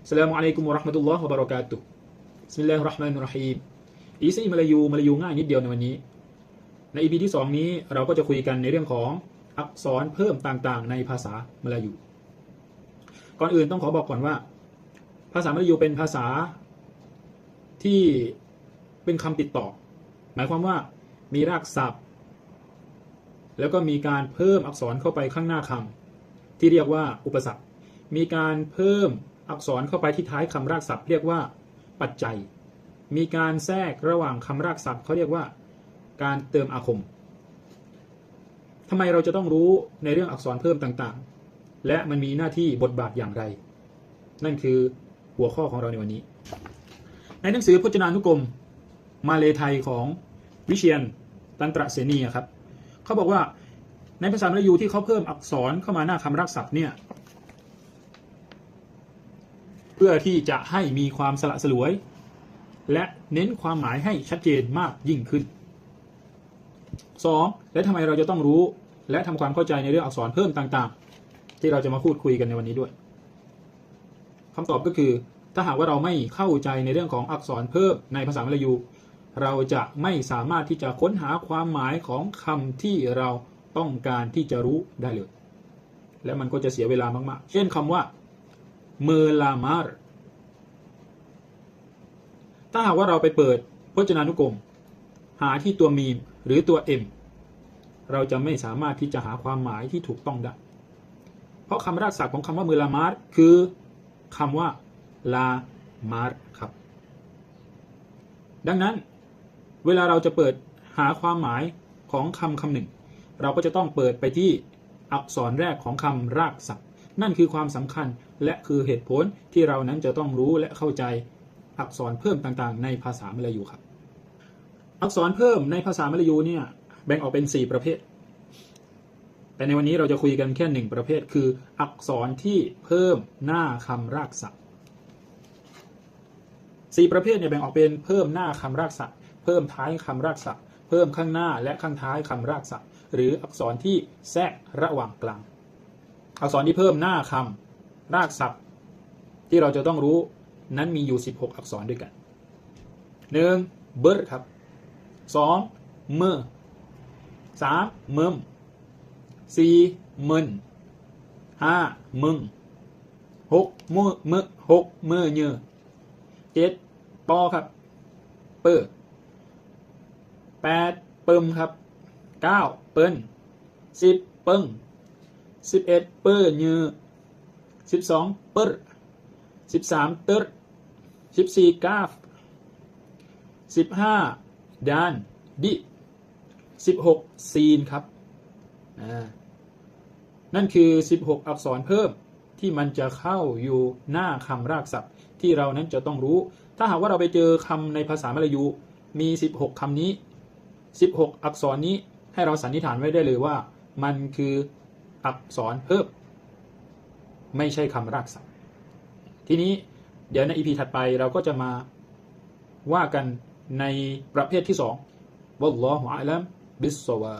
Assalamu alaikum warahmatullahi wabarakatuh Bismillahirrahmanirrahim อีซีมาลายูมาลายูง่ายนิดเดียวในวันนี้ ใน EP ที่ 2 นี้เราก็จะคุยกันในเรื่องของอักษรเพิ่มต่างๆ ในภาษามาลายู ก่อนอื่นต้องขอบอกก่อนว่า ภาษามาลายูเป็นภาษาที่เป็นคำติดต่อ หมายความว่ามีรากศัพท์ แล้วก็มีการเพิ่มอักษรเข้าไปข้างหน้าคำที่เรียกว่าอุปสรรค มีการเพิ่ม อักษรเข้าไปที่ท้ายคำรากศัพท์เรียกว่า ปัจจัย มีการแทรกระหว่างคำรากศัพท์เขาเรียกว่า การเติมอาคมทำไมเราจะต้องรู้ในเรื่องอักษรเพิ่มต่างๆ และมันมีหน้าที่บทบาทอย่างไร นั่นคือหัวข้อของเราในวันนี้ ในหนังสือพจนานุกรมมาเลไทยของวิเชียนตันตระเสนีครับเขาบอกว่าในภาษามลายูที่เขาเพิ่มอักษรเข้ามาหน้าคำรากศัพท์เนี่ย พื่อที่จะให้มีความสละสลวย และเน้นความหมายให้ชัดเจนมากยิ่งขึ้น 2. และทำไมเราจะต้องรู้ และทำความเข้าใจในเรื่องอักษรเพิ่มต่าง ๆ ที่เราจะมาพูดคุยกันในวันนี้ด้วยคำตอบก็คือ ถ้าหากว่าเราไม่เข้าใจในเรื่องของอักษรเพิ่มในภาษามลายู เราจะไม่สามารถที่จะค้นหาความหมายของคำที่เราต้องการที่จะรู้ได้เลย และมันก็จะเสียเวลามาก ๆ เช่นคำว่า เมลามาร์ถ้าหากว่าเราไปเปิดพจนานุกรม หาที่ตัวมีมหรือตัว M เราจะไม่สามารถที่จะหาความหมายที่ถูกต้องได้ เพราะคำรากศัพท์ของคำว่าเมลามาร์คือคำว่าลามาร์ครับ ดังนั้น เวลาเราจะเปิดหาความหมายของคำคำหนึ่ง เราก็จะต้องเปิดไปที่อักษรแรกของคำรากศัพท์ นั่นคือความสำคัญและคือเหตุผลที่เรานั้นจะต้องรู้และเข้าใจอักษรเพิ่มต่างๆ ในภาษามลายูครับ อักษรเพิ่มในภาษามลายูเนี่ยแบ่งออกเป็น 4 ประเภท แต่ในวันนี้เราจะคุยกันแค่หนึ่งประเภท คือ อักษรที่เพิ่มหน้าคำรากศัพท์สี่ประเภทเนี่ยแบ่งออกเป็นเพิ่มหน้าคำรากศัพท์ เพิ่มท้ายคำรากศัพท์ เพิ่มข้างหน้าและข้างท้ายคำรากศัพท์ หรืออักษรที่แทรกระหว่างกลาง อักษรที่เพิ่มหน้าคำรากศัพท์ ที่เราจะต้องรู้นั้นมีอยู่ 16 อักษรด้วยกัน 1. เบิร์ครับ 2. เมอ 3. เมิม 4. มึน 5. มึง 6. มือมือ6มือเยอเจ็ดปอครับ เปอแปดเปิมครับเก้าเปิ้นสิบเปิง สิบเอ็ดเปอร์เยอสิบสองเปอร์สิบสามเตอร์สิบสี่กาฟสิบห้าดานดิสิบหกซีนครับนั่นคือ 16 อักษรเพิ่มที่มันจะเข้าอยู่หน้าคำรากศัพท์ ที่เรานั้นจะต้องรู้ ถ้าหากว่าเราไปเจอคำในภาษามลายูมี 16 คำนี้ 16 อักษรนี้ให้เราสันนิษฐานไว้ได้เลยว่า มันคือ อักษรเพิ่ม ไม่ใช่คำรากศัพท์ ทีนี้เดี๋ยวในอีพีถัดไปเราก็จะมาว่ากันในประเภทที่สองวัลลอฮุอะลัมบิสซาวา